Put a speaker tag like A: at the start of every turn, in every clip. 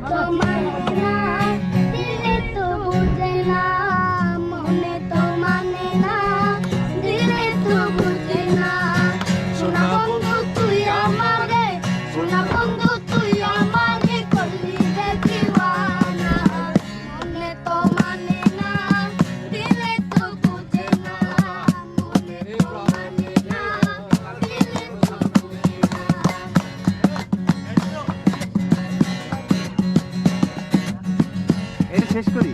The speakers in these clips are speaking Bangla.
A: Come
B: on. শেষ করি।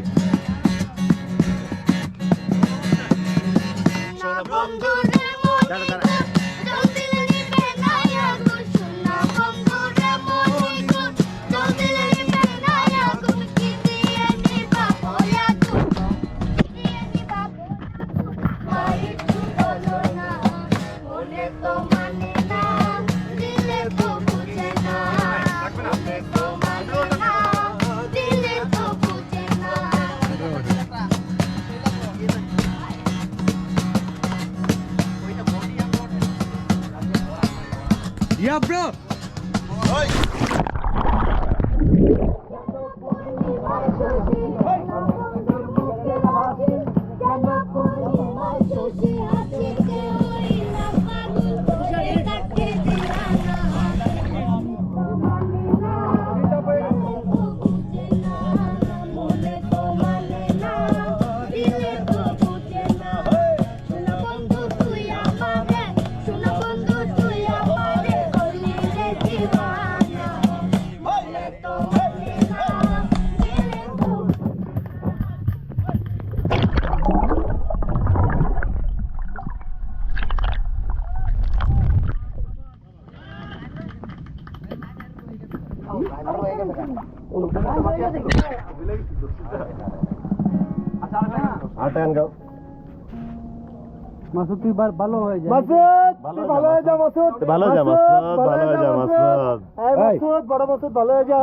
B: দাঁড়া দাঁড়া। Yeah,
C: bro. আচ্ছা,
B: মাসুদ তুই ভালো হয়ে যা
C: মাসুদ। তুই ভালো হয়ে যা মাসুদ। ভালো যা মাসুদ। ভালো যা মাসুদ।
B: এই মাসুদ
C: বড় মাসুদ। ভালো হয়ে যা